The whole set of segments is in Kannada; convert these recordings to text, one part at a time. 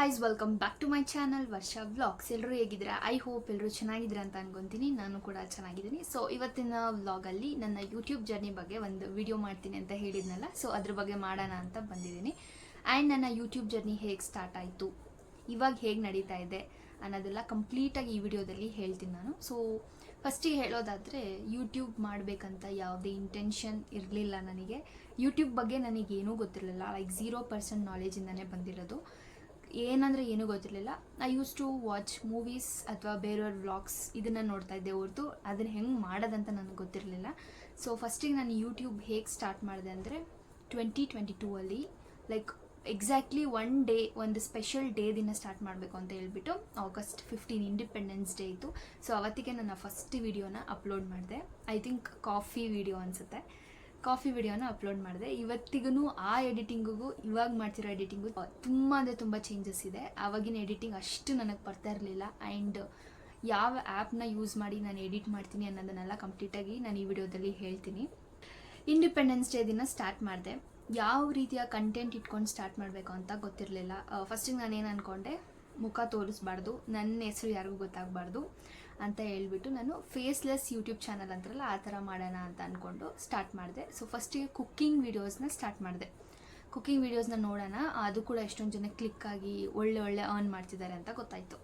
Guys welcome back to my channel Varsha vlogs ಎಲ್ಲರೂ ಹೇಗಿದ್ದೀರಾ? ಐ ಹೋಪ್ ಎಲ್ಲರೂ ಚೆನ್ನಾಗಿದ್ದೀರಾ ಅಂತ ಅನ್ಕೊಂತೀನಿ. ನಾನು ಕೂಡ ಚೆನ್ನಾಗಿದ್ದೀನಿ. ಸೊ ಇವತ್ತಿನ ವ್ಲಾಗಲ್ಲಿ ನನ್ನ ಯೂಟ್ಯೂಬ್ ಜರ್ನಿ ಬಗ್ಗೆ ಒಂದು ವಿಡಿಯೋ ಮಾಡ್ತೀನಿ ಅಂತ ಹೇಳಿದ್ನಲ್ಲ. ಸೊ ಅದ್ರ ಬಗ್ಗೆ ಮಾಡೋಣ ಅಂತ ಬಂದಿದ್ದೀನಿ. ಆ್ಯಂಡ್ ನನ್ನ ಯೂಟ್ಯೂಬ್ ಜರ್ನಿ ಹೇಗೆ ಸ್ಟಾರ್ಟ್ ಆಯಿತು? ಇವಾಗ ಹೇಗೆ ನಡೀತಾ ಇದೆ ಅನ್ನೋದೆಲ್ಲ ಕಂಪ್ಲೀಟಾಗಿ ಈ ವಿಡಿಯೋದಲ್ಲಿ ಹೇಳ್ತೀನಿ ನಾನು. ಸೊ ಫಸ್ಟಿಗೆ ಹೇಳೋದಾದರೆ ಯೂಟ್ಯೂಬ್ ಮಾಡಬೇಕಂತ ಯಾವುದೇ ಇಂಟೆನ್ಷನ್ ಇರಲಿಲ್ಲ ನನಗೆ. ಯೂಟ್ಯೂಬ್ ಬಗ್ಗೆ ನನಗೇನೂ ಗೊತ್ತಿರಲಿಲ್ಲ. ಲೈಕ್ ಝೀರೋ ಪರ್ಸೆಂಟ್ ನಾಲೆಜಿಂದನೇ ಬಂದಿರೋದು. ಏನಂದರೆ ಏನೂ ಗೊತ್ತಿರಲಿಲ್ಲ. I use to watch movies ಅಥವಾ ಬೇರೆಯವ್ರ ವ್ಲಾಗ್ಸ್ ಇದನ್ನು ನೋಡ್ತಾ ಇದ್ದೆ ಹೊರತು. ಅದನ್ನು ಹೆಂಗೆ ಮಾಡೋದಂತ ನನಗೆ ಗೊತ್ತಿರಲಿಲ್ಲ. ಸೊ ಫಸ್ಟಿಗೆ ನಾನು ಯೂಟ್ಯೂಬ್ ಹೇಗೆ ಸ್ಟಾರ್ಟ್ ಮಾಡಿದೆ ಅಂದರೆ ಟ್ವೆಂಟಿ ಟ್ವೆಂಟಿ ಟೂ ಅಲ್ಲಿ ಲೈಕ್ ಎಕ್ಸಾಕ್ಟ್ಲಿ ಒನ್ ಡೇ ಒಂದು ಸ್ಪೆಷಲ್ ಡೇ ದಿನ ಸ್ಟಾರ್ಟ್ ಮಾಡಬೇಕು ಅಂತ ಹೇಳ್ಬಿಟ್ಟು ಆಗಸ್ಟ್ ಫಿಫ್ಟೀನ್ ಇಂಡಿಪೆಂಡೆನ್ಸ್ ಡೇ ಇತ್ತು. ಸೊ ಅವತ್ತಿಗೆ ನನ್ನ ಫಸ್ಟ್ ವಿಡಿಯೋನ ಅಪ್ಲೋಡ್ ಮಾಡಿದೆ. ಐ ಥಿಂಕ್ ಕಾಫಿ ವಿಡಿಯೋ ಅನಿಸುತ್ತೆ. ಕಾಫಿ ವಿಡಿಯೋನ ಅಪ್ಲೋಡ್ ಮಾಡಿದೆ. ಇವತ್ತಿಗೂ ಆ ಎಡಿಟಿಂಗಿಗೂ ಇವಾಗ ಮಾಡ್ತಿರೋ ಎಡಿಟಿಂಗು ತುಂಬ ಅಂದರೆ ತುಂಬ ಚೇಂಜಸ್ ಇದೆ. ಆವಾಗಿನ ಎಡಿಟಿಂಗ್ ಅಷ್ಟು ನನಗೆ ಬರ್ತಾ ಇರಲಿಲ್ಲ. ಆ್ಯಂಡ್ ಯಾವ ಆ್ಯಪ್ನ ಯೂಸ್ ಮಾಡಿ ನಾನು ಎಡಿಟ್ ಮಾಡ್ತೀನಿ ಅನ್ನೋದನ್ನೆಲ್ಲ ಕಂಪ್ಲೀಟಾಗಿ ನಾನು ಈ ವಿಡಿಯೋದಲ್ಲಿ ಹೇಳ್ತೀನಿ. ಇಂಡಿಪೆಂಡೆನ್ಸ್ ಡೇ ದಿನ ಸ್ಟಾರ್ಟ್ ಮಾಡಿದೆ. ಯಾವ ರೀತಿಯ ಕಂಟೆಂಟ್ ಇಟ್ಕೊಂಡು ಸ್ಟಾರ್ಟ್ ಮಾಡಬೇಕು ಅಂತ ಗೊತ್ತಿರಲಿಲ್ಲ. ಫಸ್ಟಿಗೆ ನಾನೇನು ಅಂದ್ಕೊಂಡೆ ಮುಖ ತೋರಿಸ್ಬಾರ್ದು. ನನ್ನ ಹೆಸರು ಯಾರಿಗೂ ಗೊತ್ತಾಗಬಾರ್ದು. ಅಂತ ಹೇಳ್ಬಿಟ್ಟು ನಾನು ಫೇಸ್ಲೆಸ್ ಯೂಟ್ಯೂಬ್ ಚಾನಲ್ ಅಂತಾರಲ್ಲ ಆ ಥರ ಮಾಡೋಣ ಅಂತ ಅಂದ್ಕೊಂಡು ಸ್ಟಾರ್ಟ್ ಮಾಡಿದೆ. ಸೊ ಫಸ್ಟಿಗೆ ಕುಕ್ಕಿಂಗ್ ವೀಡಿಯೋಸ್ನ ಸ್ಟಾರ್ಟ್ ಮಾಡಿದೆ. ಕುಕ್ಕಿಂಗ್ ವೀಡಿಯೋಸ್ನ ನೋಡೋಣ. ಅದು ಕೂಡ ಎಷ್ಟೊಂದು ಜನ ಕ್ಲಿಕ್ ಆಗಿ ಒಳ್ಳೆ ಒಳ್ಳೆ ಅರ್ನ್ ಮಾಡ್ತಿದ್ದಾರೆ ಅಂತ ಗೊತ್ತಾಯಿತು.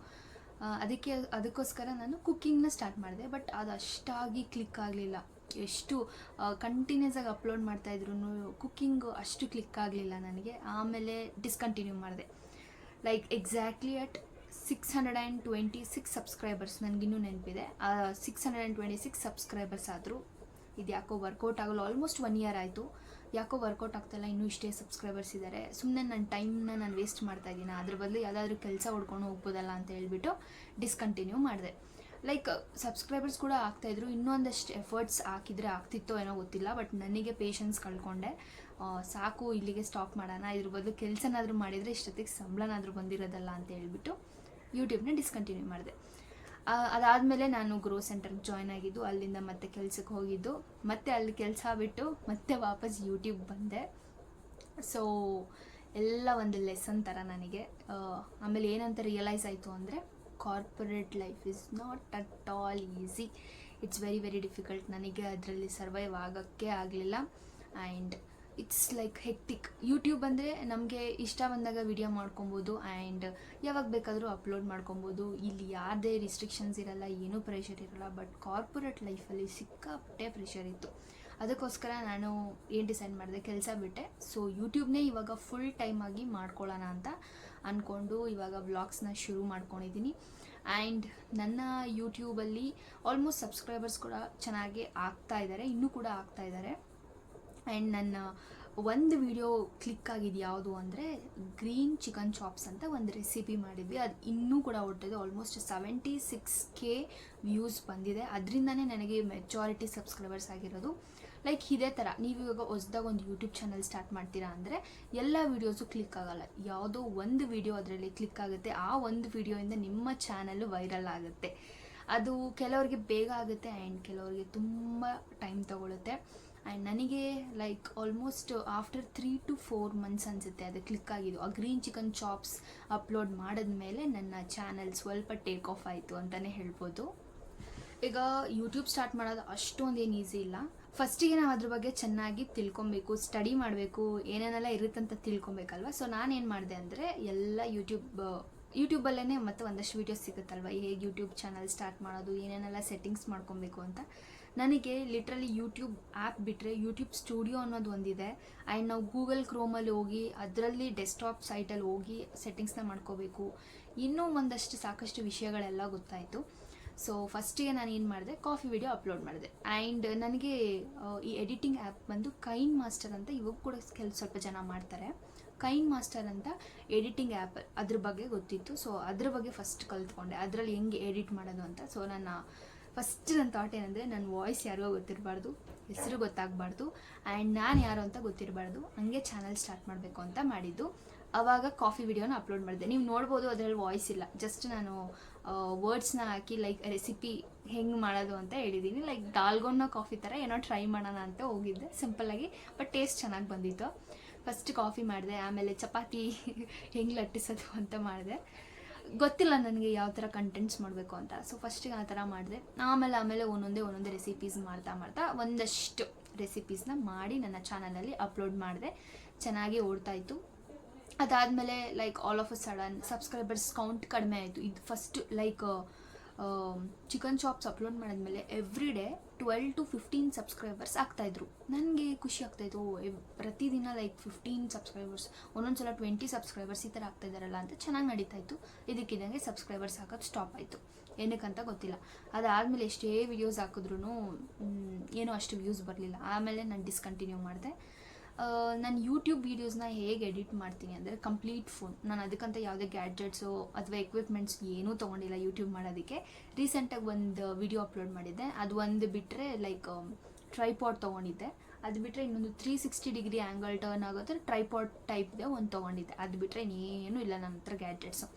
ಅದಕ್ಕೆ, ಅದಕ್ಕೋಸ್ಕರ ನಾನು ಕುಕ್ಕಿಂಗ್ನ ಸ್ಟಾರ್ಟ್ ಮಾಡಿದೆ. ಬಟ್ ಅದು ಅಷ್ಟಾಗಿ ಕ್ಲಿಕ್ ಆಗಲಿಲ್ಲ. ಎಷ್ಟು ಕಂಟಿನ್ಯೂಸ್ ಆಗಿ ಅಪ್ಲೋಡ್ ಮಾಡ್ತಾಯಿದ್ರು ಕುಕ್ಕಿಂಗ್ ಅಷ್ಟು ಕ್ಲಿಕ್ ಆಗಲಿಲ್ಲ ನನಗೆ. ಆಮೇಲೆ ಡಿಸ್ಕಂಟಿನ್ಯೂ ಮಾಡಿದೆ. Like exactly at six hundred and twenty six subscribers ನನಗಿನ್ನೂ ನೆನಪಿದೆ. Six hundred and twenty six subscribers ಆದರೂ ಇದು ಯಾಕೋ ವರ್ಕೌಟ್ ಆಗಲ್ಲ ಆಲ್ಮೋಸ್ಟ್ ಒನ್ ಇಯರ್ ಆಯಿತು. ಯಾಕೋ ವರ್ಕೌಟ್ ಆಗ್ತಾಯಿಲ್ಲ ಇನ್ನೂ ಇಷ್ಟೇ ಸಬ್ಸ್ಕ್ರೈಬರ್ಸ್ ಇದ್ದಾರೆ ಸುಮ್ಮನೆ ನನ್ನ ಟೈಮ್ನ ನಾನು ವೇಸ್ಟ್ ಮಾಡ್ತಾ ಇದ್ದೀನಿ. ಅದ್ರ ಬದಲು ಯಾವುದಾದ್ರೂ ಕೆಲಸ ಹೊಡ್ಕೊಂಡು ಹೋಗ್ಬೋದಲ್ಲ ಅಂತ ಹೇಳ್ಬಿಟ್ಟು ಡಿಸ್ಕಂಟಿನ್ಯೂ ಮಾಡಿದೆ. ಲೈಕ್ ಸಬ್ಸ್ಕ್ರೈಬರ್ಸ್ ಕೂಡ ಆಗ್ತಾಯಿದ್ರು ಇನ್ನೊಂದಷ್ಟು ಎಫರ್ಟ್ಸ್ ಹಾಕಿದರೆ ಆಗ್ತಿತ್ತೋ ಏನೋ ಗೊತ್ತಿಲ್ಲ ಬಟ್ ನನಗೆ ಪೇಷನ್ಸ್ ಕಳ್ಕೊಂಡೆ. ಸಾಕು, ಇಲ್ಲಿಗೆ ಸ್ಟಾಪ್ ಮಾಡೋಣ. ಇದ್ರ ಬದಲು ಕೆಲಸನಾದರೂ ಮಾಡಿದರೆ ಇಷ್ಟೊತ್ತಿಗೆ ಸಂಬಳನಾದರೂ ಬಂದಿರೋದಲ್ಲ ಅಂತ ಹೇಳ್ಬಿಟ್ಟು ಯೂಟ್ಯೂಬ್ನ ಡಿಸ್ಕಂಟಿನ್ಯೂ ಮಾಡಿದೆ. ಅದಾದಮೇಲೆ ನಾನು ಗ್ರೋ ಸೆಂಟರ್ಗೆ ಜಾಯ್ನ್ ಆಗಿದ್ದು, ಅಲ್ಲಿಂದ ಮತ್ತೆ ಕೆಲಸಕ್ಕೆ ಹೋಗಿದ್ದು. ಮತ್ತೆ ಅಲ್ಲಿ ಕೆಲಸ ಬಿಟ್ಟು ಮತ್ತೆ ವಾಪಸ್ ಯೂಟ್ಯೂಬ್ ಬಂದೆ. ಸೊ ಎಲ್ಲ ಒಂದು ಲೆಸನ್ ಥರ ನನಗೆ. ಆಮೇಲೆ ಏನಂತ ರಿಯಲೈಸ್ ಆಯಿತು ಅಂದರೆ corporate life is not at all easy it's very very difficult ನನಗೆ ಅದರಲ್ಲಿ ಸರ್ವೈವ್ ಆಗೋಕ್ಕೆ ಆಗಲಿಲ್ಲ. And it's like hectic YouTube ಅಂದರೆ ನಮಗೆ ಇಷ್ಟ ಬಂದಾಗ ವಿಡಿಯೋ ಮಾಡ್ಕೊಬೋದು ಆ್ಯಂಡ್ ಯಾವಾಗ ಬೇಕಾದರೂ ಅಪ್ಲೋಡ್ ಮಾಡ್ಕೊಬೋದು. ಇಲ್ಲಿ ಯಾವುದೇ ರಿಸ್ಟ್ರಿಕ್ಷನ್ಸ್ ಇರಲ್ಲ, ಏನೂ ಪ್ರೆಷರ್ ಇರಲ್ಲ ಬಟ್ ಕಾರ್ಪೊರೇಟ್ ಲೈಫಲ್ಲಿ ಸಿಕ್ಕಾಪಟ್ಟೆ ಪ್ರೆಷರ್ ಇತ್ತು. ಅದಕ್ಕೋಸ್ಕರ ನಾನು ಏನು ಡಿಸೈಡ್ ಮಾಡಿದೆ, ಕೆಲಸ ಬಿಟ್ಟೆ. ಸೊ ಯೂಟ್ಯೂಬ್ನೇ ಇವಾಗ ಫುಲ್ ಟೈಮ್ ಆಗಿ ಮಾಡ್ಕೊಳ್ಳೋಣ ಅಂತ ಅಂದ್ಕೊಂಡು ಇವಾಗ ವ್ಲಾಗ್ಸ್ನ ಶುರು ಮಾಡ್ಕೊಂಡಿದ್ದೀನಿ. ಆ್ಯಂಡ್ ನನ್ನ ಯೂಟ್ಯೂಬಲ್ಲಿ ಆಲ್ಮೋಸ್ಟ್ ಸಬ್ಸ್ಕ್ರೈಬರ್ಸ್ ಕೂಡ ಚೆನ್ನಾಗಿ ಆಗ್ತಾ ಇದ್ದಾರೆ ಇನ್ನೂ ಕೂಡ ಆಗ್ತಾ ಇದ್ದಾರೆ ಆ್ಯಂಡ್ ನನ್ನ ಒಂದು ವಿಡಿಯೋ ಕ್ಲಿಕ್ ಆಗಿದ್ದು ಯಾವುದು ಅಂದರೆ ಗ್ರೀನ್ ಚಿಕನ್ ಚಾಪ್ಸ್ ಅಂತ ಒಂದು ರೆಸಿಪಿ ಮಾಡಿದ್ವಿ. ಅದು ಇನ್ನೂ ಕೂಡ ಹೊಟ್ಟಿದೆ almost seventy six K views ಬಂದಿದೆ. ಅದರಿಂದನೇ ನನಗೆ ಮೆಜಾರಿಟಿ ಸಬ್ಸ್ಕ್ರೈಬರ್ಸ್ ಆಗಿರೋದು. ಲೈಕ್ ಇದೇ ಥರ ನೀವು ಇವಾಗ ಹೊಸ್ದಾಗ ಒಂದು ಯೂಟ್ಯೂಬ್ ಚಾನಲ್ ಸ್ಟಾರ್ಟ್ ಮಾಡ್ತೀರಾ ಅಂದರೆ ಎಲ್ಲ ವೀಡಿಯೋಸು ಕ್ಲಿಕ್ ಆಗೋಲ್ಲ. ಯಾವುದೋ ಒಂದು ವಿಡಿಯೋ ಅದರಲ್ಲಿ ಕ್ಲಿಕ್ ಆಗುತ್ತೆ. ಆ ಒಂದು ವಿಡಿಯೋಯಿಂದ ನಿಮ್ಮ ಚಾನಲ್ಲು ವೈರಲ್ ಆಗುತ್ತೆ. ಅದು ಕೆಲವರಿಗೆ ಬೇಗ ಆಗುತ್ತೆ ಆ್ಯಂಡ್ ಕೆಲವರಿಗೆ ತುಂಬ ಟೈಮ್ ತಗೊಳುತ್ತೆ. ಆ್ಯಂಡ್ ನನಗೆ like almost after three to four months ಅನಿಸುತ್ತೆ, ಅದು ಕ್ಲಿಕ್ ಆಗಿದ್ದು. ಆ ಗ್ರೀನ್ ಚಿಕನ್ ಚಾಪ್ಸ್ ಅಪ್ಲೋಡ್ ಮಾಡಿದ ಮೇಲೆ ನನ್ನ ಚಾನಲ್ ಸ್ವಲ್ಪ ಟೇಕ್ ಆಫ್ ಆಯಿತು ಅಂತಲೇ ಹೇಳ್ಬೋದು. ಈಗ ಯೂಟ್ಯೂಬ್ ಸ್ಟಾರ್ಟ್ ಮಾಡೋದು ಅಷ್ಟೊಂದು ಏನು ಈಸಿ ಇಲ್ಲ. ಫಸ್ಟಿಗೆ ನಾವು ಅದ್ರ ಬಗ್ಗೆ ಚೆನ್ನಾಗಿ ತಿಳ್ಕೊಬೇಕು ಸ್ಟಡಿ ಮಾಡಬೇಕು, ಏನೇನೆಲ್ಲ ಇರುತ್ತಂತ ತಿಳ್ಕೊಬೇಕಲ್ವ? ಸೊ ನಾನೇನು ಮಾಡಿದೆ ಅಂದರೆ, ಎಲ್ಲ ಯೂಟ್ಯೂಬ್ ಯೂಟ್ಯೂಬಲ್ಲೇ ಮತ್ತೆ ಒಂದಷ್ಟು ವೀಡಿಯೋಸ್ ಸಿಗುತ್ತಲ್ವ? ಹೇಗೆ ಯೂಟ್ಯೂಬ್ ಚಾನಲ್ ಸ್ಟಾರ್ಟ್ ಮಾಡೋದು, ಏನೇನೆಲ್ಲ ಸೆಟ್ಟಿಂಗ್ಸ್ ಮಾಡ್ಕೊಬೇಕು ಅಂತ. ನನಗೆ ಲಿಟ್ರಲಿ ಯೂಟ್ಯೂಬ್ ಆ್ಯಪ್ ಬಿಟ್ಟರೆ ಯೂಟ್ಯೂಬ್ ಸ್ಟುಡಿಯೋ ಅನ್ನೋದು ಒಂದಿದೆ. ಆ್ಯಂಡ್ ನಾವು ಗೂಗಲ್ ಕ್ರೋಮಲ್ಲಿ ಹೋಗಿ, ಅದರಲ್ಲಿ ಡೆಸ್ಕ್ಟಾಪ್ ಸೈಟಲ್ಲಿ ಹೋಗಿ ಸೆಟ್ಟಿಂಗ್ಸ್ನ ಮಾಡ್ಕೋಬೇಕು. ಇನ್ನೂ ಒಂದಷ್ಟು ಸಾಕಷ್ಟು ವಿಷಯಗಳೆಲ್ಲ ಗೊತ್ತಾಯಿತು. ಸೊ ಫಸ್ಟಿಗೆ ನಾನು ಏನು ಮಾಡಿದೆ? ಕಾಫಿ ವಿಡಿಯೋ ಅಪ್ಲೋಡ್ ಮಾಡಿದೆ. ಆ್ಯಂಡ್ ನನಗೆ ಈ ಎಡಿಟಿಂಗ್ ಆ್ಯಪ್ ಬಂದು ಕೈನ್ ಮಾಸ್ಟರ್ ಅಂತ ಇವಾಗ ಕೂಡ ಕೆಲ, ಸ್ವಲ್ಪ ಜನ ಮಾಡ್ತಾರೆ. ಕೈನ್ ಮಾಸ್ಟರ್ ಅಂತ ಎಡಿಟಿಂಗ್ ಆ್ಯಪ್ ಅದ್ರ ಬಗ್ಗೆ ಗೊತ್ತಿತ್ತು. ಸೊ ಅದ್ರ ಬಗ್ಗೆ ಫಸ್ಟ್ ಕಲ್ತ್ಕೊಂಡೆ. ಅದರಲ್ಲಿ ಹೆಂಗೆ ಎಡಿಟ್ ಮಾಡೋದು ಅಂತ. ಸೊ ನನ್ನ ಫಸ್ಟ್ ನನ್ನ ಥಾಟ್ ಏನಂದರೆ, ನನ್ನ ವಾಯ್ಸ್ ಯಾರಿಗೋ ಗೊತ್ತಿರಬಾರ್ದು, ಹೆಸರು ಗೊತ್ತಾಗಬಾರ್ದು ಆ್ಯಂಡ್ ನಾನು ಯಾರು ಅಂತ ಗೊತ್ತಿರಬಾರ್ದು. ಹಂಗೆ ಚಾನಲ್ ಸ್ಟಾರ್ಟ್ ಮಾಡಬೇಕು ಅಂತ ಮಾಡಿದ್ದು. ಆವಾಗ ಕಾಫಿ ವಿಡಿಯೋನ ಅಪ್ಲೋಡ್ ಮಾಡಿದೆ ನೀವು ನೋಡ್ಬೋದು ಅದರಲ್ಲಿ ವಾಯ್ಸ್ ಇಲ್ಲ. ಜಸ್ಟ್ ನಾನು ವರ್ಡ್ಸ್ನ ಹಾಕಿ ಲೈಕ್ ರೆಸಿಪಿ ಹೆಂಗೆ ಮಾಡೋದು ಅಂತ ಹೇಳಿದ್ದೀನಿ ಲೈಕ್ ಡಾಲ್ಗೋನ್ನ ಕಾಫಿ ಥರ ಏನೋ ಟ್ರೈ ಮಾಡೋಣ ಅಂತ ಹೋಗಿದ್ದೆ. ಸಿಂಪಲ್ಲಾಗಿ ಬಟ್ ಟೇಸ್ಟ್ ಚೆನ್ನಾಗಿ ಬಂದಿತ್ತು. ಫಸ್ಟ್ ಕಾಫಿ ಮಾಡಿದೆ. ಆಮೇಲೆ ಚಪಾತಿ ಹೆಂಗೆ ಲಟ್ಟಿಸೋದು ಅಂತ ಮಾಡಿದೆ. ಗೊತ್ತಿಲ್ಲ ನನಗೆ ಯಾವ ಥರ ಕಂಟೆಂಟ್ಸ್ ಮಾಡಬೇಕು ಅಂತ. ಸೊ ಫಸ್ಟಿಗೆ ಆ ಥರ ಮಾಡಿದೆ. ಆಮೇಲೆ ಆಮೇಲೆ ಒಂದೊಂದೇ ಒಂದೊಂದೇ ರೆಸಿಪೀಸ್ ಮಾಡ್ತಾ ಮಾಡ್ತಾ ಒಂದಷ್ಟು ರೆಸಿಪೀಸ್ನ ಮಾಡಿ ನನ್ನ ಚಾನಲಲ್ಲಿ ಅಪ್ಲೋಡ್ ಮಾಡಿದೆ. ಚೆನ್ನಾಗಿ ಓಡ್ತಾ ಇತ್ತು. ಅದಾದಮೇಲೆ like all of a sudden subscribers count ಕಡಿಮೆ ಆಯಿತು. ಇದು first like chicken shops upload ಮಾಡಿದ್ಮೇಲೆ every day twelve to fifteen subscribers ಆಗ್ತಾಯಿದ್ರು ನನಗೆ ಖುಷಿ ಆಗ್ತಾಯಿತ್ತು ಪ್ರತಿದಿನ ಲೈಕ್ ಫಿಫ್ಟೀನ್ ಸಬ್ಸ್ಕ್ರೈಬರ್ಸ್ ಒಂದೊಂದು ಸಲ ಟ್ವೆಂಟಿ ಸಬ್ಸ್ಕ್ರೈಬರ್ಸ್ ಈ ಥರ ಆಗ್ತಾ ಇದ್ದಾರಲ್ಲ ಅಂತ ಚೆನ್ನಾಗಿ ನಡೀತಾ ಇತ್ತು. ಇದಕ್ಕಿದ್ದಂಗೆ ಸಬ್ಸ್ಕ್ರೈಬರ್ಸ್ ಹಾಕೋದು ಸ್ಟಾಪ್ ಆಯಿತು. ಏನಕ್ಕಂತ ಗೊತ್ತಿಲ್ಲ. ಅದಾದಮೇಲೆ ಎಷ್ಟೇ ವಿಡಿಯೋಸ್ ಹಾಕಿದ್ರು ಏನೂ ಅಷ್ಟು ವ್ಯೂಸ್ ಬರಲಿಲ್ಲ. ಆಮೇಲೆ ನಾನು ಡಿಸ್ಕಂಟಿನ್ಯೂ ಮಾಡಿದೆ. ನಾನು ಯೂಟ್ಯೂಬ್ ವೀಡಿಯೋಸ್ನ ಹೇಗೆ ಎಡಿಟ್ ಮಾಡ್ತೀನಿ ಅಂದರೆ ಕಂಪ್ಲೀಟ್ ಫೋನ್ ನಾನು ಅದಕ್ಕಂತ ಯಾವುದೇ ಗ್ಯಾಡ್ಜೆಟ್ಸು ಅಥವಾ ಎಕ್ವಿಪ್ಮೆಂಟ್ಸ್ ಏನೂ ತೊಗೊಂಡಿಲ್ಲ ಯೂಟ್ಯೂಬ್ ಮಾಡೋದಕ್ಕೆ. ರೀಸೆಂಟಾಗಿ ಒಂದು ವಿಡಿಯೋ ಅಪ್ಲೋಡ್ ಮಾಡಿದ್ದೆ. ಅದು ಒಂದು ಬಿಟ್ಟರೆ ಲೈಕ್ ಟ್ರೈಪಾಡ್ ತೊಗೊಂಡಿದ್ದೆ. ಅದು ಬಿಟ್ಟರೆ ಇನ್ನೊಂದು three sixty degree angle turn ಆಗೋದ್ರೆ tripod ಟೈಪ್ದೆ ಒಂದು ತೊಗೊಂಡಿದ್ದೆ. ಅದು ಬಿಟ್ಟರೆ ಇನ್ನೇನೂ ಇಲ್ಲ ನನ್ನ ಹತ್ರ ಗ್ಯಾಡ್ಜೆಟ್ಸು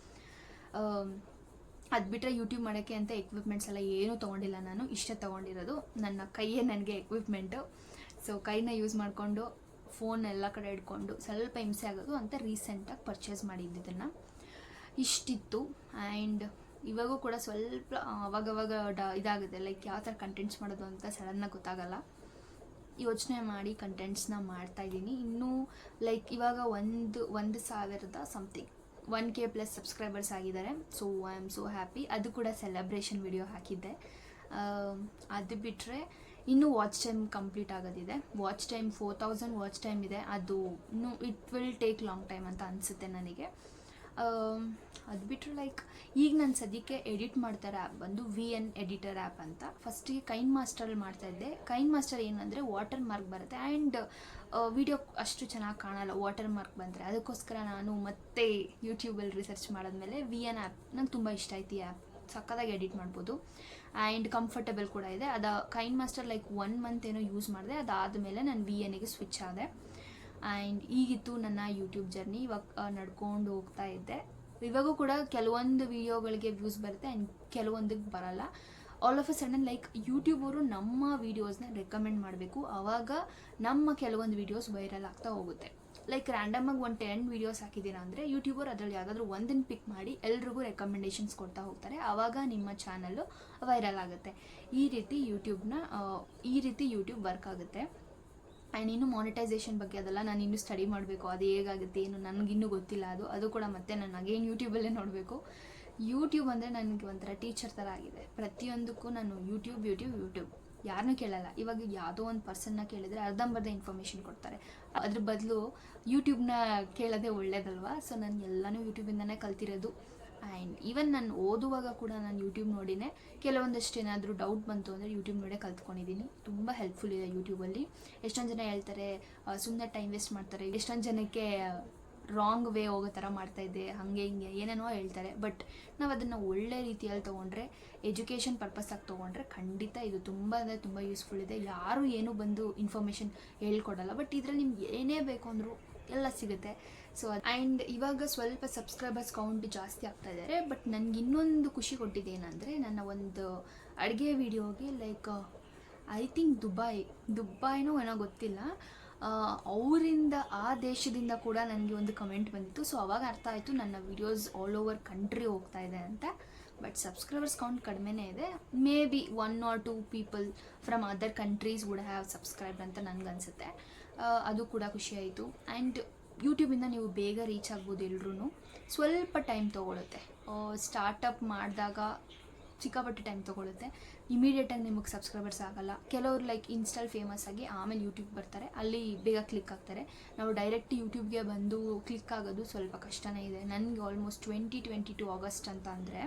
ಅದು ಬಿಟ್ಟರೆ ಯೂಟ್ಯೂಬ್ ಮಾಡೋಕ್ಕೆ ಅಂತ ಎಕ್ವಿಪ್ಮೆಂಟ್ಸ್ ಎಲ್ಲ ಏನೂ ತೊಗೊಂಡಿಲ್ಲ ನಾನು. ಇಷ್ಟೇ ತೊಗೊಂಡಿರೋದು. ನನ್ನ ಕೈಯೇ ನನಗೆ ಎಕ್ವಿಪ್ಮೆಂಟು ಸೊ ಕೈನ ಯೂಸ್ ಮಾಡಿಕೊಂಡು ಫೋನ್ ಎಲ್ಲ ಕಡೆ ಇಟ್ಕೊಂಡು ಸ್ವಲ್ಪ ಹಿಂಸೆ ಆಗೋದು ಅಂತ ರೀಸೆಂಟಾಗಿ ಪರ್ಚೇಸ್ ಮಾಡಿದ್ದಿದ್ದನ್ನು ಇಷ್ಟಿತ್ತು. ಆ್ಯಂಡ್ ಇವಾಗೂ ಕೂಡ ಸ್ವಲ್ಪ ಅವಾಗವಾಗ ಡ, ಇದಾಗುತ್ತೆ. ಲೈಕ್ ಯಾವ ಥರ ಕಂಟೆಂಟ್ಸ್ ಮಾಡೋದು ಅಂತ ಸಡನ್ನಾಗಿ ಗೊತ್ತಾಗಲ್ಲ. ಯೋಚನೆ ಮಾಡಿ ಕಂಟೆಂಟ್ಸ್ನ ಮಾಡ್ತಾಯಿದ್ದೀನಿ ಇನ್ನೂ ಲೈಕ್ ಇವಾಗ ಒಂದು ಒಂದು ಸಾವಿರದ something one K plus subscribers ಆಗಿದ್ದಾರೆ. So I am so happy ಅದು ಕೂಡ ಸೆಲೆಬ್ರೇಷನ್ ವಿಡಿಯೋ ಹಾಕಿದ್ದೆ. ಅದು ಬಿಟ್ಟರೆ ಇನ್ನೂ watch time complete ಆಗೋದಿದೆ. Watch time four thousand watch time ಇದೆ. ಅದು ಇನ್ನೂ it will take long time ಅಂತ ಅನಿಸುತ್ತೆ ನನಗೆ. ಅದು ಬಿಟ್ಟರೆ ಲೈಕ್ ಈಗ ನಾನು ಸದ್ಯಕ್ಕೆ ಎಡಿಟ್ ಮಾಡ್ತಾರೆ ಆ್ಯಪ್ ಬಂದು ವಿ ಎನ್ ಎಡಿಟರ್ ಆ್ಯಪ್ ಅಂತ. ಫಸ್ಟಿಗೆ ಕೈನ್ ಮಾಸ್ಟರಲ್ಲಿ ಮಾಡ್ತಾಯಿದ್ದೆ ಕೈನ್ ಮಾಸ್ಟರ್ ಏನಂದರೆ ವಾಟರ್ ಮಾರ್ಕ್ ಬರುತ್ತೆ ಆ್ಯಂಡ್ ವಿಡಿಯೋ ಅಷ್ಟು ಚೆನ್ನಾಗಿ ಕಾಣಲ್ಲ ವಾಟರ್ ಮಾರ್ಕ್ ಬಂದರೆ. ಅದಕ್ಕೋಸ್ಕರ ನಾನು ಮತ್ತೆ ಯೂಟ್ಯೂಬಲ್ಲಿ ರಿಸರ್ಚ್ ಮಾಡಿದ್ಮೇಲೆ ವಿ ಎನ್ ಆ್ಯಪ್ ನಂಗೆ ತುಂಬ ಇಷ್ಟ ಆಯ್ತು ಈ ಆ್ಯಪ್ ಸಕ್ಕತ್ತಾಗಿ ಎಡಿಟ್ ಮಾಡ್ಬೋದು. ಆ್ಯಂಡ್ ಕಂಫರ್ಟಬಲ್ ಕೂಡ ಇದೆ. ಅದು KineMaster like one month ಏನೋ ಯೂಸ್ ಮಾಡಿದೆ. ಅದಾದಮೇಲೆ ನಾನು ವಿ ಎನ್ಗೆ ಸ್ವಿಚ್ ಆದೆ. ಆ್ಯಂಡ್ ಈಗಿತ್ತು ನನ್ನ ಯೂಟ್ಯೂಬ್ ಜರ್ನಿ ಇವಾಗ ನಡ್ಕೊಂಡು ಹೋಗ್ತಾ ಇದ್ದೆ. ಇವಾಗೂ ಕೂಡ ಕೆಲವೊಂದು ವೀಡಿಯೋಗಳಿಗೆ ವ್ಯೂಸ್ ಬರುತ್ತೆ ಆ್ಯಂಡ್ ಕೆಲವೊಂದಕ್ಕೆ ಬರಲ್ಲ. All of a sudden like ಅವರು ನಮ್ಮ ವೀಡಿಯೋಸ್ನ ರೆಕಮೆಂಡ್ ಮಾಡಬೇಕು. ಆವಾಗ ನಮ್ಮ ಕೆಲವೊಂದು ವೀಡಿಯೋಸ್ ವೈರಲ್ ಆಗ್ತಾ ಹೋಗುತ್ತೆ. ಲೈಕ್ ರ್ಯಾಂಡಮ್ ಆಗಿ ಒಂದು ಟೆನ್ ವೀಡಿಯೋಸ್ ಹಾಕಿದ್ದೀರಾ ಅಂದರೆ ಯೂಟ್ಯೂಬರ್ ಅದರಲ್ಲಿ ಯಾವುದಾದ್ರೂ ಒಂದನ್ನು ಪಿಕ್ ಮಾಡಿ ಎಲ್ರಿಗೂ ರೆಕಮೆಂಡೇಷನ್ಸ್ ಕೊಡ್ತಾ ಹೋಗ್ತಾರೆ. ಆವಾಗ ನಿಮ್ಮ ಚಾನಲ್ಲು ವೈರಲ್ ಆಗುತ್ತೆ. ಈ ರೀತಿ ಯೂಟ್ಯೂಬ್ನ ಈ ರೀತಿ ಯೂಟ್ಯೂಬ್ ವರ್ಕ್ ಆಗುತ್ತೆ. ಆ್ಯಂಡ್ ಇನ್ನು ಮಾನಿಟೈಸೇಷನ್ ಬಗ್ಗೆ ಅದೆಲ್ಲ ನಾನು ಇನ್ನೂ ಸ್ಟಡಿ ಮಾಡಬೇಕು. ಅದು ಹೇಗಾಗುತ್ತೆ, ಏನು, ನನಗಿನ್ನೂ ಗೊತ್ತಿಲ್ಲ ಅದು. ಅದು ಕೂಡ ಮತ್ತೆ ನಾನು ಅಗೇನ್ ಯೂಟ್ಯೂಬಲ್ಲೇ ನೋಡಬೇಕು. ಯೂಟ್ಯೂಬ್ ಅಂದರೆ ನನಗೆ ಒಂಥರ ಟೀಚರ್ ಥರ ಆಗಿದೆ. ಪ್ರತಿಯೊಂದಕ್ಕೂ ನಾನು ಯೂಟ್ಯೂಬ್ ಯೂಟ್ಯೂಬ್ ಯೂಟ್ಯೂಬ್ ಯಾರನ್ನೂ ಕೇಳಲ್ಲ. ಇವಾಗ ಯಾವುದೋ ಒಂದು ಪರ್ಸನ್ನ ಕೇಳಿದ್ರೆ ಅರ್ಧಂಬರ್ಧ ಇನ್ಫಾರ್ಮೇಷನ್ ಕೊಡ್ತಾರೆ. ಅದ್ರ ಬದಲು ಯೂಟ್ಯೂಬ್ನ ಕೇಳೋದೇ ಒಳ್ಳೇದಲ್ವಾ? ಸೊ ನಾನು ಎಲ್ಲನೂ ಯೂಟ್ಯೂಬಿಂದನೇ ಕಲ್ತಿರೋದು. ಆ್ಯಂಡ್ ಈವನ್ ನಾನು ಓದುವಾಗ ಕೂಡ ನಾನು ಯೂಟ್ಯೂಬ್ ನೋಡಿನೇ ಕೆಲವೊಂದಷ್ಟು ಏನಾದರೂ ಡೌಟ್ ಬಂತು ಅಂದರೆ ಯೂಟ್ಯೂಬ್ ನೋಡೇ ಕಲ್ತ್ಕೊಂಡಿದ್ದೀನಿ ತುಂಬ ಹೆಲ್ಪ್ಫುಲ್ ಇದೆ ಯೂಟ್ಯೂಬಲ್ಲಿ ಎಷ್ಟೊಂದು ಜನ ಹೇಳ್ತಾರೆ ಸುಮ್ಮನೆ ಟೈಮ್ ವೇಸ್ಟ್ ಮಾಡ್ತಾರೆ. ಎಷ್ಟೊಂದು ಜನಕ್ಕೆ ರಾಂಗ್ ವೇ ಹೋಗೋ ಥರ ಮಾಡ್ತಾ ಇದ್ದೆ, ಹಾಗೆ ಹಿಂಗೆ ಏನೇನೋ ಹೇಳ್ತಾರೆ. ಬಟ್ ನಾವು ಅದನ್ನು ಒಳ್ಳೆ ರೀತಿಯಲ್ಲಿ ತೊಗೊಂಡ್ರೆ ಎಜುಕೇಷನ್ ಪರ್ಪಸ್ಸಾಗಿ ತೊಗೊಂಡ್ರೆ ಖಂಡಿತ ಇದು ತುಂಬ ಅಂದರೆ ತುಂಬ ಯೂಸ್ಫುಲ್ ಇದೆ. ಯಾರು ಏನೂ ಬಂದು ಇನ್ಫಾರ್ಮೇಷನ್ ಹೇಳ್ಕೊಡಲ್ಲ ಬಟ್ ಇದರಲ್ಲಿ ನಿಮ್ಗೆ ಏನೇ ಬೇಕು ಅಂದರೂ ಎಲ್ಲ ಸಿಗುತ್ತೆ. ಸೊ ಆ್ಯಂಡ್ ಇವಾಗ ಸ್ವಲ್ಪ ಸಬ್ಸ್ಕ್ರೈಬರ್ಸ್ ಕೌಂಟ್ ಜಾಸ್ತಿ ಆಗ್ತಾ ಇದ್ದಾರೆ ಬಟ್ ನನಗೆ ಇನ್ನೊಂದು ಖುಷಿ ಕೊಟ್ಟಿದ್ದು ಏನಂದರೆ, ನನ್ನ ಒಂದು ಅಡುಗೆ ವಿಡಿಯೋಗೆ ಲೈಕ್ ಐ ಥಿಂಕ್ ದುಬೈ ದುಬೈನೋ ಏನೋ ಗೊತ್ತಿಲ್ಲ ಅವರಿಂದ ಆ ದೇಶದಿಂದ ಕೂಡ ನನಗೆ ಒಂದು ಕಮೆಂಟ್ ಬಂದಿತ್ತು. ಸೊ ಅವಾಗ ಅರ್ಥ ಆಯಿತು, ನನ್ನ ವಿಡಿಯೋಸ್ ಆಲ್ ಓವರ್ ಕಂಟ್ರಿ ಹೋಗ್ತಾ ಇದೆ ಅಂತ. ಬಟ್ ಸಬ್ಸ್ಕ್ರೈಬರ್ಸ್ ಕೌಂಟ್ ಕಡಿಮೆನೇ ಇದೆ. Maybe one or two people from other countries would have subscribe ಅಂತ ನನಗನ್ಸುತ್ತೆ ಅದು ಕೂಡ ಖುಷಿಯಾಯಿತು ಆ್ಯಂಡ್ ಯೂಟ್ಯೂಬಿಂದ ನೀವು ಬೇಗ ರೀಚ್ ಆಗ್ಬೋದು ಎಲ್ರೂ ಸ್ವಲ್ಪ ಟೈಮ್ ತೊಗೊಳುತ್ತೆ. ಸ್ಟಾರ್ಟಪ್ ಮಾಡಿದಾಗ ಸಿಕ್ಕಾಪಟ್ಟೆ ಟೈಮ್ ತೊಗೊಳುತ್ತೆ. ಇಮಿಡಿಯೇಟಾಗಿ ನಿಮಗೆ ಸಬ್ಸ್ಕ್ರೈಬರ್ಸ್ ಆಗಲ್ಲ. ಕೆಲವರು ಲೈಕ್ ಇನ್ಸ್ಟಾಲ್ ಫೇಮಸ್ ಆಗಿ ಆಮೇಲೆ ಯೂಟ್ಯೂಬ್ ಬರ್ತಾರೆ. ಅಲ್ಲಿ ಬೇಗ ಕ್ಲಿಕ್ ಆಗ್ತಾರೆ. ನಾವು ಡೈರೆಕ್ಟ್ ಯೂಟ್ಯೂಬ್ಗೆ ಬಂದು ಕ್ಲಿಕ್ ಆಗೋದು ಸ್ವಲ್ಪ ಕಷ್ಟನೇ ಇದೆ. ನನಗೆ almost twenty twenty two August ಅಂತ ಅಂದರೆ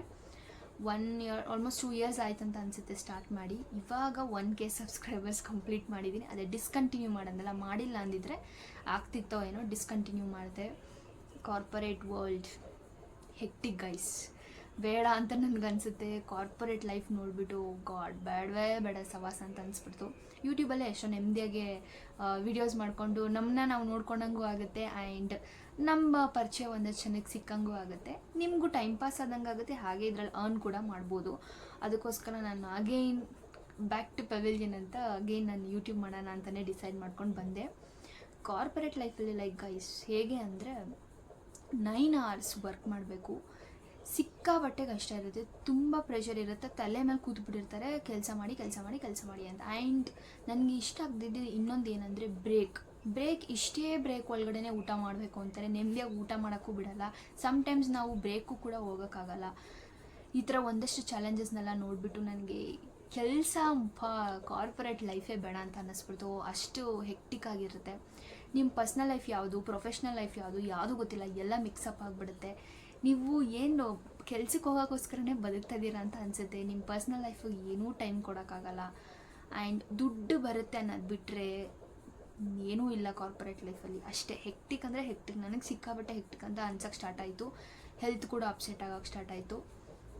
one year almost two years ಆಯ್ತು ಅಂತ ಅನಿಸುತ್ತೆ ಸ್ಟಾರ್ಟ್ ಮಾಡಿ. ಇವಾಗ ಒನ್ ಕೆ ಸಬ್ಸ್ಕ್ರೈಬರ್ಸ್ ಕಂಪ್ಲೀಟ್ ಮಾಡಿದ್ದೀನಿ ಅದೇ ಡಿಸ್ಕಂಟಿನ್ಯೂ ಮಾಡೋದಲ್ಲ, ಮಾಡಿಲ್ಲ ಅಂದಿದ್ರೆ ಆಗ್ತಿತ್ತೋ ಏನೋ ಡಿಸ್ಕಂಟಿನ್ಯೂ ಮಾಡಿದೆ. ಕಾರ್ಪೊರೇಟ್ ವರ್ಲ್ಡ್ ಹೆಕ್ಟಿಕ್ ಗೈಸ್ ಬೇಡ ಅಂತ ನನಗನ್ಸುತ್ತೆ. ಕಾರ್ಪೊರೇಟ್ ಲೈಫ್ ನೋಡಿಬಿಟ್ಟು ಗಾಡ್ ಬೇಡವೇ ಬೇಡ ಸವಾಸ ಅಂತ ಅನಿಸ್ಬಿಡ್ತು. ಯೂಟ್ಯೂಬಲ್ಲೇ ಎಷ್ಟೋ ನೆಮ್ಮದಿಯಾಗಿ ವಿಡಿಯೋಸ್ ಮಾಡಿಕೊಂಡು ನಮ್ಮನ್ನ ನಾವು ನೋಡ್ಕೊಂಡಂಗೂ ಆಗುತ್ತೆ ಆ್ಯಂಡ್ ನಮ್ಮ ಪರಿಚಯ ಒಂದಷ್ಟು ಚೆನ್ನಾಗಿ ಸಿಕ್ಕಂಗೂ ಆಗುತ್ತೆ. ನಿಮಗೂ ಟೈಮ್ ಪಾಸ್ ಆದಂಗೆ ಆಗುತ್ತೆ. ಹಾಗೆ ಇದರಲ್ಲಿ ಅರ್ನ್ ಕೂಡ ಮಾಡ್ಬೋದು. ಅದಕ್ಕೋಸ್ಕರ ನಾನು ಅಗೈನ್ ಬ್ಯಾಕ್ ಟು ಪೆವಿಲಿಯನ್ ಅಂತ ಅಗೈನ್ ನಾನು ಯೂಟ್ಯೂಬ್ ಮಾಡೋಣ ಅಂತಲೇ ಡಿಸೈಡ್ ಮಾಡ್ಕೊಂಡು ಬಂದೆ. ಕಾರ್ಪೊರೇಟ್ ಲೈಫಲ್ಲಿ ಲೈಕ್ ಗೈಸ್ ಹೇಗೆ ಅಂದರೆ ನೈನ್ ಅವರ್ಸ್ ವರ್ಕ್ ಮಾಡಬೇಕು. ಸಿಕ್ಕಾಬಟ್ಟೆ ಕಷ್ಟ ಇರುತ್ತೆ. ತುಂಬ ಪ್ರೆಷರ್ ಇರುತ್ತೆ. ತಲೆ ಮೇಲೆ ಕೂತ್ಬಿಟ್ಟಿರ್ತಾರೆ. ಕೆಲಸ ಮಾಡಿ ಕೆಲಸ ಮಾಡಿ ಕೆಲಸ ಮಾಡಿ ಅಂತ. ಆ್ಯಂಡ್ ನನಗೆ ಇಷ್ಟ ಆಗದಿದ್ದು ಇನ್ನೊಂದು ಏನಂದರೆ ಬ್ರೇಕ್ ಬ್ರೇಕ್ ಇಷ್ಟೇ ಬ್ರೇಕ್ ಒಳಗಡೆ ಊಟ ಮಾಡಬೇಕು ಅಂತಾರೆ. ನೆಮ್ಮದಿಯಾಗಿ ಊಟ ಮಾಡೋಕ್ಕೂ ಬಿಡಲ್ಲ. ಸಮ್ಟೈಮ್ಸ್ ನಾವು ಬ್ರೇಕು ಕೂಡ ಹೋಗೋಕ್ಕಾಗಲ್ಲ. ಈ ಥರ ಒಂದಷ್ಟು ಚಾಲೆಂಜಸ್ನೆಲ್ಲ ನೋಡಿಬಿಟ್ಟು ನನಗೆ ಕೆಲಸ ಕಾರ್ಪೊರೇಟ್ ಲೈಫೇ ಬೇಡ ಅಂತ ಅನ್ನಿಸ್ಬಿಡ್ತು. ಅಷ್ಟು ಹೆಕ್ಟಿಕ್ ಆಗಿರುತ್ತೆ. ನಿಮ್ಮ ಪರ್ಸ್ನಲ್ ಲೈಫ್ ಯಾವುದು ಪ್ರೊಫೆಷ್ನಲ್ ಲೈಫ್ ಯಾವುದು ಯಾವುದು ಗೊತ್ತಿಲ್ಲ. ಎಲ್ಲ ಮಿಕ್ಸಪ್ ಆಗಿಬಿಡುತ್ತೆ. ನೀವು ಏನು ಕೆಲ್ಸಕ್ಕೆ ಹೋಗೋಕ್ಕೋಸ್ಕರನೇ ಬದುಕ್ತಾ ಇದ್ದೀರಾ ಅಂತ ಅನಿಸುತ್ತೆ. ನಿಮ್ಮ ಪರ್ಸ್ನಲ್ ಲೈಫಿಗೆ ಏನೂ ಟೈಮ್ ಕೊಡೋಕ್ಕಾಗಲ್ಲ. ಆ್ಯಂಡ್ ದುಡ್ಡು ಬರುತ್ತೆ ಅನ್ನೋದು ಬಿಟ್ಟರೆ ಏನೂ ಇಲ್ಲ ಕಾರ್ಪೊರೇಟ್ ಲೈಫಲ್ಲಿ ಅಷ್ಟೇ ಹೆಕ್ಟಿಕ್ ಅಂದರೆ ಹೆಕ್ಟಿಕ್ ನನಗೆ ಸಿಕ್ಕಾಬಟ್ಟೆ ಹೆಕ್ಟಿಕ್ ಅಂತ ಅನ್ಸೋಕ್ಕೆ ಸ್ಟಾರ್ಟ್ ಆಯಿತು. ಹೆಲ್ತ್ ಕೂಡ ಅಪ್ಸೆಟ್ ಆಗೋಕ್ಕೆ ಸ್ಟಾರ್ಟ್ ಆಯಿತು.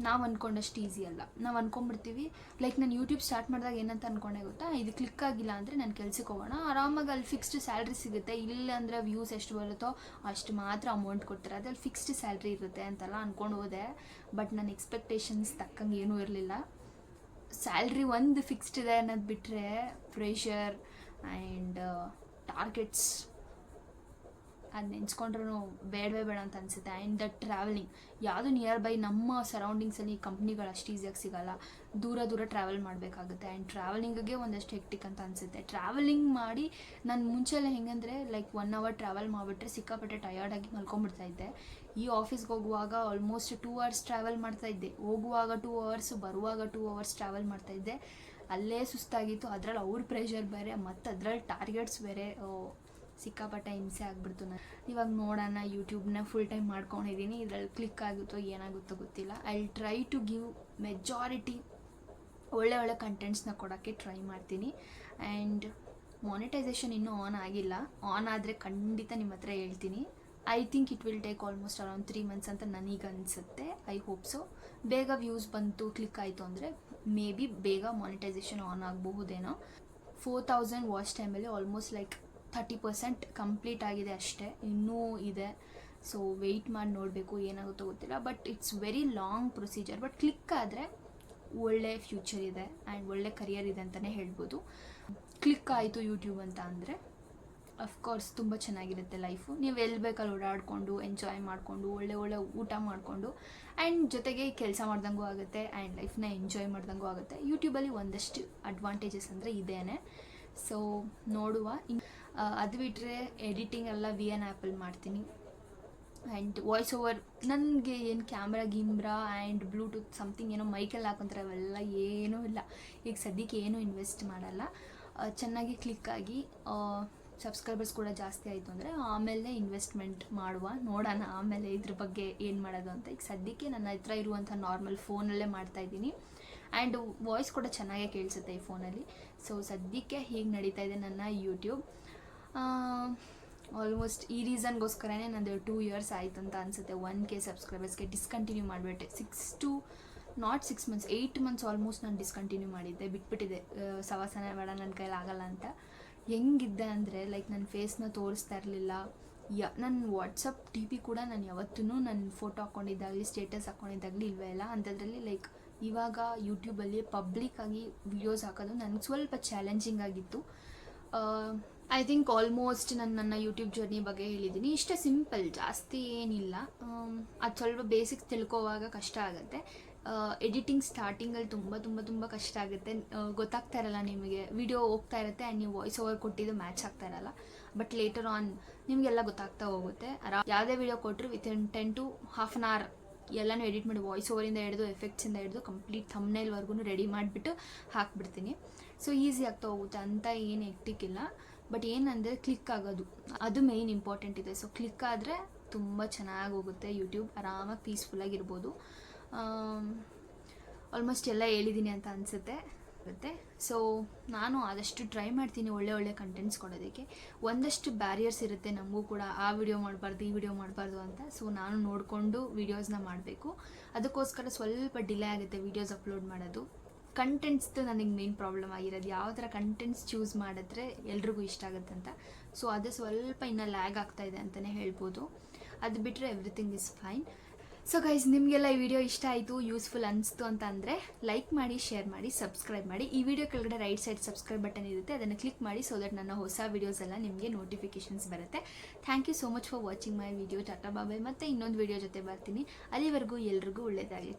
ನಾವು ಅಂದ್ಕೊಂಡಷ್ಟು ಈಸಿ ಅಲ್ಲ. ನಾವು ಅಂದ್ಕೊಂಡ್ಬಿಡ್ತೀವಿ ಲೈಕ್ ನಾನು ಯೂಟ್ಯೂಬ್ ಸ್ಟಾರ್ಟ್ ಮಾಡಿದಾಗ ಏನಂತ ಅಂದ್ಕೊಂಡೆ ಗೊತ್ತಾ? ಇದು ಕ್ಲಿಕ್ ಆಗಿಲ್ಲ ಅಂದರೆ ನಾನು ಕೆಲ್ಸಕ್ಕೆ ಹೋಗೋಣ. ಆರಾಮಾಗಿ ಅಲ್ಲಿ ಫಿಕ್ಸ್ಡ್ ಸ್ಯಾಲ್ರಿ ಸಿಗುತ್ತೆ. ಇಲ್ಲ ಅಂದರೆ ವ್ಯೂಸ್ ಎಷ್ಟು ಬರುತ್ತೋ ಅಷ್ಟು ಮಾತ್ರ ಅಮೌಂಟ್ ಕೊಡ್ತಾರೆ. ಅದ್ರಲ್ಲಿ ಫಿಕ್ಸ್ಡ್ ಸ್ಯಾಲ್ರಿ ಇರುತ್ತೆ ಅಂತೆಲ್ಲ ಅಂದ್ಕೊಂಡು ಹೋದೆ. ಬಟ್ ನನ್ನ ಎಕ್ಸ್ಪೆಕ್ಟೇಷನ್ಸ್ ತಕ್ಕಂಗೆ ಏನೂ ಇರಲಿಲ್ಲ. ಸ್ಯಾಲ್ರಿ ಒಂದು ಫಿಕ್ಸ್ಡ್ ಇದೆ ಅನ್ನೋದು ಬಿಟ್ಟರೆ ಪ್ರೆಷರ್ ಆ್ಯಂಡ್ ಟಾರ್ಗೆಟ್ಸ್ ಅದು ನೆನ್ಸ್ಕೊಂಡ್ರೂ ಬೇಡವೇ ಬೇಡ ಅಂತ ಅನಿಸುತ್ತೆ. ಆ್ಯಂಡ್ ದ ಟ್ರಾವೆಲಿಂಗ್ ಯಾವುದು ನಿಯರ್ ಬೈ ನಮ್ಮ ಸರೌಂಡಿಂಗ್ಸಲ್ಲಿ ಕಂಪ್ನಿಗಳು ಅಷ್ಟು ಈಸಿಯಾಗಿ ಸಿಗಲ್ಲ. ದೂರ ದೂರ ಟ್ರಾವೆಲ್ ಮಾಡಬೇಕಾಗುತ್ತೆ. ಆ್ಯಂಡ್ ಟ್ರಾವೆಲಿಂಗಿಗೆ ಒಂದಷ್ಟು ಹೆಕ್ಟಿಕ್ ಅಂತ ಅನಿಸುತ್ತೆ. ಟ್ರಾವೆಲಿಂಗ್ ಮಾಡಿ ನಾನು ಮುಂಚೆಲ್ಲ ಹೆಂಗಂದರೆ ಲೈಕ್ ಒನ್ ಅವರ್ ಟ್ರಾವೆಲ್ ಮಾಡಿಬಿಟ್ರೆ ಸಿಕ್ಕಾಪಟ್ಟೆ ಟಯರ್ಡಾಗಿ ಮಲ್ಕೊಂಡ್ಬಿಡ್ತಾ ಇದ್ದೆ. ಈ ಆಫೀಸ್ಗೆ ಹೋಗುವಾಗ ಆಲ್ಮೋಸ್ಟ್ ಟೂ ಅವರ್ಸ್ ಟ್ರಾವೆಲ್ ಮಾಡ್ತಾ ಇದ್ದೆ. ಹೋಗುವಾಗ ಟೂ ಅವರ್ಸ್ ಬರುವಾಗ ಟೂ ಅವರ್ಸ್ ಟ್ರಾವೆಲ್ ಮಾಡ್ತಾ ಇದ್ದೆ. ಅಲ್ಲೇ ಸುಸ್ತಾಗಿತ್ತು. ಅದರಲ್ಲಿ ಅವ್ರ ಪ್ರೆಷರ್ ಬೇರೆ, ಮತ್ತು ಅದರಲ್ಲಿ ಟಾರ್ಗೆಟ್ಸ್ ಬೇರೆ. ಸಿಕ್ಕಾಪಟ್ಟೆ ಹಿಂಸೆ ಆಗ್ಬಿಡ್ತು ನಾನು ಇವಾಗ ನೋಡೋಣ ಯೂಟ್ಯೂಬ್ನ ಫುಲ್ ಟೈಮ್ ಮಾಡ್ಕೊಂಡಿದ್ದೀನಿ ಇದ್ರಲ್ಲಿ ಕ್ಲಿಕ್ ಆಗುತ್ತೋ ಏನಾಗುತ್ತೋ ಗೊತ್ತಿಲ್ಲ. I try to give majority ಒಳ್ಳೆ ಒಳ್ಳೆ ಕಂಟೆಂಟ್ಸ್ನ ಕೊಡೋಕ್ಕೆ ಟ್ರೈ ಮಾಡ್ತೀನಿ. ಆ್ಯಂಡ್ ಮಾನಿಟೈಸೇಷನ್ ಇನ್ನೂ ಆನ್ ಆಗಿಲ್ಲ. ಆನ್ ಆದರೆ ಖಂಡಿತ ನಿಮ್ಮ ಹತ್ರ ಹೇಳ್ತೀನಿ. I think it will take almost around three months ಅಂತ ನನಗೆ ಅನಿಸುತ್ತೆ. ಐ ಹೋಪ್ ಸೊ ಬೇಗ ವ್ಯೂಸ್ ಬಂತು ಕ್ಲಿಕ್ ಆಯಿತು ಅಂದರೆ ಮೇ ಬಿ ಬೇಗ ಮಾನಿಟೈಸೇಷನ್ ಆನ್ ಆಗಬಹುದೇನೋ. ಫೋರ್ ತೌಸಂಡ್ ವಾಚ್ ಟೈಮಲ್ಲಿ almost like thirty percent complete ಆಗಿದೆ ಅಷ್ಟೇ, ಇನ್ನೂ ಇದೆ. ಸೊ ವೆಯ್ಟ್ ಮಾಡಿ ನೋಡಬೇಕು ಏನಾಗುತ್ತೋ ಗೊತ್ತಿಲ್ಲ. But it's very long procedure but click ಆದರೆ ಒಳ್ಳೆ ಫ್ಯೂಚರ್ ಇದೆ ಆ್ಯಂಡ್ ಒಳ್ಳೆ ಕರಿಯರ್ ಇದೆ ಅಂತಲೇ ಹೇಳ್ಬೋದು. ಕ್ಲಿಕ್ ಆಯಿತು ಯೂಟ್ಯೂಬ್ ಅಂತ ಅಂದರೆ ಅಫ್ಕೋರ್ಸ್ ತುಂಬ ಚೆನ್ನಾಗಿರುತ್ತೆ ಲೈಫು ನೀವು ಎಲ್ಲಿ ಬೇಕಲ್ಲಿ ಓಡಾಡಿಕೊಂಡು ಎಂಜಾಯ್ ಮಾಡಿಕೊಂಡು, ಒಳ್ಳೆ ಒಳ್ಳೆ ಊಟ ಮಾಡಿಕೊಂಡು ಆ್ಯಂಡ್ ಜೊತೆಗೆ ಕೆಲಸ ಮಾಡ್ದಂಗೂ ಆಗುತ್ತೆ ಆ್ಯಂಡ್ ಲೈಫ್ನ ಎಂಜಾಯ್ ಮಾಡ್ದಂಗೂ ಆಗುತ್ತೆ. ಯೂಟ್ಯೂಬಲ್ಲಿ ಒಂದಷ್ಟು ಅಡ್ವಾಂಟೇಜಸ್ ಅಂದರೆ ಇದೇನೆ. ಸೊ ನೋಡುವ. ಅದು ಬಿಟ್ಟರೆ ಎಡಿಟಿಂಗ್ ಎಲ್ಲ ವಿ ಎನ್ ಆ್ಯಪಲ್ಲಿ ಮಾಡ್ತೀನಿ. ಆ್ಯಂಡ್ ವಾಯ್ಸ್ ಓವರ್ ನನಗೆ ಏನು ಕ್ಯಾಮ್ರಾ ಗಿಮ್ರಾ ಆ್ಯಂಡ್ ಬ್ಲೂಟೂತ್ ಸಮಥಿಂಗ್ ಏನೋ ಮೈಕಲ್ಲಿ ಹಾಕೊಂತಾರೆ ಅವೆಲ್ಲ ಏನೂ ಇಲ್ಲ. ಈಗ ಸದ್ಯಕ್ಕೆ ಏನೂ ಇನ್ವೆಸ್ಟ್ ಮಾಡಲ್ಲ. ಚೆನ್ನಾಗಿ ಕ್ಲಿಕ್ ಆಗಿ ಸಬ್ಸ್ಕ್ರೈಬರ್ಸ್ ಕೂಡ ಜಾಸ್ತಿ ಆಯಿತು ಅಂದರೆ ಆಮೇಲೆ ಇನ್ವೆಸ್ಟ್ಮೆಂಟ್ ಮಾಡುವ, ನೋಡೋಣ ಆಮೇಲೆ ಇದ್ರ ಬಗ್ಗೆ ಏನು ಮಾಡೋದು ಅಂತ. ಈಗ ಸದ್ಯಕ್ಕೆ ನನ್ನ ಹತ್ರ ಇರುವಂಥ ನಾರ್ಮಲ್ ಫೋನಲ್ಲೇ ಮಾಡ್ತಾಯಿದ್ದೀನಿ ಆ್ಯಂಡ್ ವಾಯ್ಸ್ ಕೂಡ ಚೆನ್ನಾಗೇ ಕೇಳಿಸುತ್ತೆ ಈ ಫೋನಲ್ಲಿ ಸೊ ಸದ್ಯಕ್ಕೆ ಹೀಗೆ ನಡೀತಾ ಇದೆ ನನ್ನ ಯೂಟ್ಯೂಬ್ ಆಲ್ಮೋಸ್ಟ್ ಈ ರೀಸನ್ಗೋಸ್ಕರನೇ ನಂದು ಟೂ ಇಯರ್ಸ್ ಆಯ್ತು ಅಂತ ಅನಿಸುತ್ತೆ. ಒನ್ ಕೆ ಸಬ್ಸ್ಕ್ರೈಬರ್ಸ್ಗೆ ಡಿಸ್ಕಂಟಿನ್ಯೂ ಮಾಡಿಬಿಟ್ಟೆ. Six to not six months eight months almost ನಾನು ಡಿಸ್ಕಂಟಿನ್ಯೂ ಮಾಡಿದ್ದೆ. ಬಿಟ್ಬಿಟ್ಟಿದೆ ಸವಾಸನ ಬೇಡ ನನ್ನ ಕೈಲಿ ಆಗಲ್ಲ ಅಂತ. ಹೆಂಗಿದ್ದೆ ಅಂದರೆ ಲೈಕ್ ನನ್ನ ಫೇಸ್ನ ತೋರಿಸ್ತಾ ಇರಲಿಲ್ಲ. ಯ ನನ್ನ ವಾಟ್ಸಪ್ ಟಿ ವಿ ಕೂಡ ನಾನು ಯಾವತ್ತೂ ನನ್ನ ಫೋಟೋ ಹಾಕ್ಕೊಂಡಿದ್ದಾಗಲಿ ಸ್ಟೇಟಸ್ ಹಾಕ್ಕೊಂಡಿದ್ದಾಗಲಿ ಇಲ್ವೇ ಇಲ್ಲ. ಅಂಥದ್ರಲ್ಲಿ ಲೈಕ್ ಇವಾಗ ಯೂಟ್ಯೂಬಲ್ಲಿ ಪಬ್ಲಿಕ್ಕಾಗಿ ವಿಡಿಯೋಸ್ ಹಾಕೋದು ನನಗೆ ಸ್ವಲ್ಪ ಚಾಲೆಂಜಿಂಗ್ ಆಗಿತ್ತು. ಐ ಥಿಂಕ್ ಆಲ್ಮೋಸ್ಟ್ ನಾನು, ನನ್ನ ಯೂಟ್ಯೂಬ್ ಜರ್ನಿ ಬಗ್ಗೆ ಹೇಳಿದ್ದೀನಿ ಇಷ್ಟೇ ಸಿಂಪಲ್ ಜಾಸ್ತಿ ಏನಿಲ್ಲ. ಅದು ಸ್ವಲ್ಪ ಬೇಸಿಕ್ಸ್ ತಿಳ್ಕೋವಾಗ ಕಷ್ಟ ಆಗುತ್ತೆ. ಎಡಿಟಿಂಗ್ ಸ್ಟಾರ್ಟಿಂಗಲ್ಲಿ ತುಂಬ ತುಂಬ ತುಂಬ ಕಷ್ಟ ಆಗುತ್ತೆ. ಗೊತ್ತಾಗ್ತಾ ಇರಲ್ಲ ನಿಮಗೆ. ವಿಡಿಯೋ ಹೋಗ್ತಾ ಇರುತ್ತೆ ಆ್ಯಂಡ್ ನೀವು ವಾಯ್ಸ್ ಓವರ್ ಕೊಟ್ಟಿದ್ದು ಮ್ಯಾಚ್ ಆಗ್ತಾ ಇರಲ್ಲ. ಬಟ್ ಲೇಟರ್ ಆನ್ ನಿಮಗೆಲ್ಲ ಗೊತ್ತಾಗ್ತಾ ಹೋಗುತ್ತೆ. ಯಾವುದೇ ವಿಡಿಯೋ ಕೊಟ್ಟರು within ten to half an hour ಎಲ್ಲನೂ ಎಡಿಟ್ ಮಾಡಿ ವಾಯ್ಸ್ ಓವರಿಂದ ಹಿಡಿದು ಎಫೆಕ್ಟ್ಸಿಂದ ಹಿಡಿದು ಕಂಪ್ಲೀಟ್ ಥಮ್ನೈಲ್ವರೆಗೂ ರೆಡಿ ಮಾಡಿಬಿಟ್ಟು ಹಾಕ್ಬಿಡ್ತೀನಿ. ಸೊ ಈಸಿ ಆಗ್ತಾ ಹೋಗುತ್ತೆ ಅಂತ ಏನು ಎಕ್ಟಿಕ್ ಇಲ್ಲ. ಬಟ್ ಏನಂದರೆ ಕ್ಲಿಕ್ ಆಗೋದು. ಅದು ಮೇಯ್ನ್ ಇಂಪಾರ್ಟೆಂಟ್ ಇದೆ. ಸೊ ಕ್ಲಿಕ್ ಆದರೆ ತುಂಬ ಚೆನ್ನಾಗಿ ಹೋಗುತ್ತೆ ಯೂಟ್ಯೂಬ್ ಆರಾಮಾಗಿ ಪೀಸ್ಫುಲ್ಲಾಗಿರ್ಬೋದು ಆಲ್ಮೋಸ್ಟ್ ಎಲ್ಲ ಹೇಳಿದ್ದೀನಿ ಅಂತ ಅನಿಸುತ್ತೆ. ಇರುತ್ತೆ ಸೊ ನಾನು ಆದಷ್ಟು ಟ್ರೈ ಮಾಡ್ತೀನಿ ಒಳ್ಳೆ ಒಳ್ಳೆ ಕಂಟೆಂಟ್ಸ್ ಕೊಡೋದಕ್ಕೆ. ಒಂದಷ್ಟು ಬ್ಯಾರಿಯರ್ಸ್ ಇರುತ್ತೆ ನಮಗೂ ಕೂಡ. ಆ ವಿಡಿಯೋ ಮಾಡಬಾರ್ದು, ಈ ವಿಡಿಯೋ ಮಾಡಬಾರ್ದು ಅಂತ. ಸೊ ನಾನು ನೋಡಿಕೊಂಡು ವೀಡಿಯೋಸ್ನ ಮಾಡಬೇಕು. ಅದಕ್ಕೋಸ್ಕರ ಸ್ವಲ್ಪ ಡಿಲೇ ಆಗುತ್ತೆ ವೀಡಿಯೋಸ್ ಅಪ್ಲೋಡ್ ಮಾಡೋದು. ಕಂಟೆಂಟ್ಸ್ದು ನನಗೆ ಮೇನ್ ಪ್ರಾಬ್ಲಮ್ ಆಗಿರೋದು ಯಾವ ಥರ ಕಂಟೆಂಟ್ಸ್ ಚೂಸ್ ಮಾಡಿದ್ರೆ ಎಲ್ರಿಗೂ ಇಷ್ಟ ಆಗುತ್ತೆ ಅಂತ. ಸೊ ಅದು ಸ್ವಲ್ಪ ಇನ್ನೂ ಲ್ಯಾಗ್ ಆಗ್ತಾ ಇದೆ ಅಂತಲೇ ಹೇಳ್ಬೋದು. ಅದು ಬಿಟ್ಟರೆ everything is fine so guys ನಿಮಗೆಲ್ಲ ಈ ವಿಡಿಯೋ ಇಷ್ಟ ಆಯಿತು ಯೂಸ್ಫುಲ್ ಅನಿಸ್ತು ಅಂತ ಅಂದರೆ ಲೈಕ್ ಮಾಡಿ ಶೇರ್ ಮಾಡಿ ಸಬ್ಸ್ಕ್ರೈಬ್ ಮಾಡಿ. ಈ ವಿಡಿಯೋ ಕೆಳಗಡೆ ರೈಟ್ ಸೈಡ್ ಸಬ್ಸ್ಕ್ರೈಬ್ ಬಟನ್ ಇರುತ್ತೆ, ಅದನ್ನು ಕ್ಲಿಕ್ ಮಾಡಿ ಸೊ ದಟ್ ನನ್ನ ಹೊಸ ವೀಡಿಯೋಸ್ ಎಲ್ಲ ನಿಮಗೆ ನೋಟಿಫಿಕೇಶನ್ಸ್ ಬರುತ್ತೆ. Thank you so much for watching my video tata bye bye ಮತ್ತು ಇನ್ನೊಂದು ವಿಡಿಯೋ ಜೊತೆ ಬರ್ತೀನಿ. ಅಲ್ಲಿವರೆಗೂ ಎಲ್ರಿಗೂ ಒಳ್ಳೆಯದಾಗಲಿ